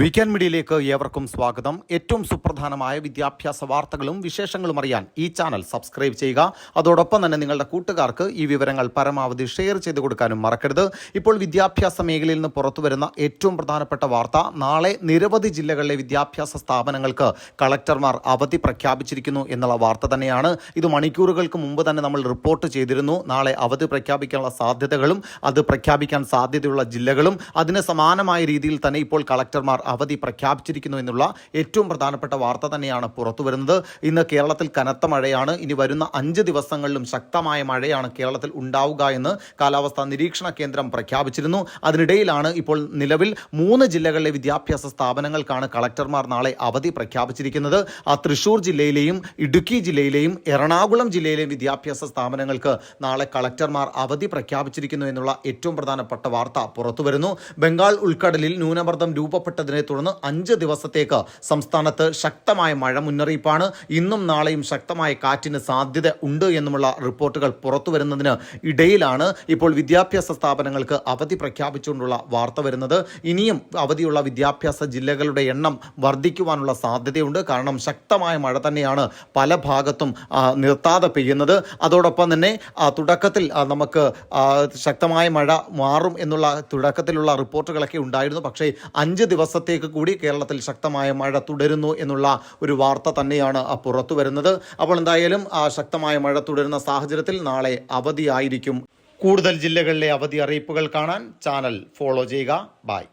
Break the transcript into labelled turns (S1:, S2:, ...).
S1: Weekend മീഡിയയിലേക്ക് ഏവർക്കും സ്വാഗതം. ഏറ്റവും സുപ്രധാനമായ വിദ്യാഭ്യാസ വാർത്തകളും വിശേഷങ്ങളും അറിയാൻ ഈ ചാനൽ സബ്സ്ക്രൈബ് ചെയ്യുക. അതോടൊപ്പം തന്നെ നിങ്ങളുടെ കൂട്ടുകാർക്ക് ഈ വിവരങ്ങൾ പരമാവധി ഷെയർ ചെയ്ത് കൊടുക്കാനും മറക്കരുത്. ഇപ്പോൾ വിദ്യാഭ്യാസ മേഖലയിൽ നിന്ന് പുറത്തുവരുന്ന ഏറ്റവും പ്രധാനപ്പെട്ട വാർത്ത നാളെ നിരവധി ജില്ലകളിലെ വിദ്യാഭ്യാസ സ്ഥാപനങ്ങൾക്ക് കളക്ടർമാർ അവധി പ്രഖ്യാപിച്ചിരിക്കുന്നു എന്നുള്ള വാർത്ത തന്നെയാണ്. ഇത് മണിക്കൂറുകൾക്ക് മുമ്പ് തന്നെ നമ്മൾ റിപ്പോർട്ട് ചെയ്തിരുന്നു. നാളെ അവധി പ്രഖ്യാപിക്കാനുള്ള സാധ്യതകളും അത് പ്രഖ്യാപിക്കാൻ സാധ്യതയുള്ള ജില്ലകളും അതിന് സമാനമായ രീതിയിൽ തന്നെ ഇപ്പോൾ കളക്ടർമാർ അവധി പ്രഖ്യാപിച്ചിരിക്കുന്നു എന്നുള്ള ഏറ്റവും പ്രധാനപ്പെട്ട വാർത്ത തന്നെയാണ് പുറത്തു വരുന്നത്. ഇന്ന് കേരളത്തിൽ കനത്ത മഴയാണ്. ഇനി വരുന്ന അഞ്ച് ദിവസങ്ങളിലും ശക്തമായ മഴയാണ് കേരളത്തിൽ ഉണ്ടാവുക എന്ന് കാലാവസ്ഥാ നിരീക്ഷണ കേന്ദ്രം പ്രഖ്യാപിച്ചിരുന്നു. അതിനിടയിലാണ് ഇപ്പോൾ നിലവിൽ മൂന്ന് ജില്ലകളിലെ വിദ്യാഭ്യാസ സ്ഥാപനങ്ങൾക്കാണ് കളക്ടർമാർ നാളെ അവധി പ്രഖ്യാപിച്ചിരിക്കുന്നത്. ആ തൃശൂർ ജില്ലയിലെയും ഇടുക്കി ജില്ലയിലെയും എറണാകുളം ജില്ലയിലെയും വിദ്യാഭ്യാസ സ്ഥാപനങ്ങൾക്ക് നാളെ കളക്ടർമാർ അവധി പ്രഖ്യാപിച്ചിരിക്കുന്നു എന്നുള്ള ഏറ്റവും പ്രധാനപ്പെട്ട വാർത്ത പുറത്തുവരുന്നു ബംഗാൾ ഉൾക്കടലിൽ ന്യൂനമർദ്ദം രൂപപ്പെട്ടതിനെ തുടർന്ന് അഞ്ച് ദിവസത്തേക്ക് സംസ്ഥാനത്ത് ശക്തമായ മഴ മുന്നറിയിപ്പാണ്. ഇന്നും നാളെയും ശക്തമായ കാറ്റിന് സാധ്യത ഉണ്ട് എന്നുമുള്ള റിപ്പോർട്ടുകൾ പുറത്തു വരുന്നതിന് ഇടയിലാണ് ഇപ്പോൾ വിദ്യാഭ്യാസ സ്ഥാപനങ്ങൾക്ക് അവധി പ്രഖ്യാപിച്ചുകൊണ്ടുള്ള വാർത്ത വരുന്നത്. ഇനിയും അവധിയുള്ള വിദ്യാഭ്യാസ ജില്ലകളുടെ എണ്ണം വർദ്ധിക്കുവാനുള്ള സാധ്യതയുണ്ട്. കാരണം ശക്തമായ മഴ തന്നെയാണ് പല ഭാഗത്തും നിർത്താതെ പെയ്യുന്നത്. അതോടൊപ്പം തന്നെ തുടക്കത്തിൽ നമുക്ക് ശക്തമായ മഴ മാറും എന്നുള്ള തുടക്കത്തിലുള്ള റിപ്പോർട്ടുകളൊക്കെ ഉണ്ടായിരുന്നു. പക്ഷേ അഞ്ച് ദിവസത്തേക്ക് കൂടി കേരളത്തിൽ ശക്തമായ മഴ തുടരുന്നു എന്നുള്ള ഒരു വാർത്ത തന്നെയാണ് പുറത്തു വരുന്നത്. അപ്പോൾ എന്തായാലും ആ ശക്തമായ മഴ തുടരുന്ന സാഹചര്യത്തിൽ നാളെ അവധിയായിരിക്കും കൂടുതൽ ജില്ലകളിലെ അവധി അറിയിപ്പുകൾ കാണാൻ ചാനൽ ഫോളോ ചെയ്യുക. ബൈ.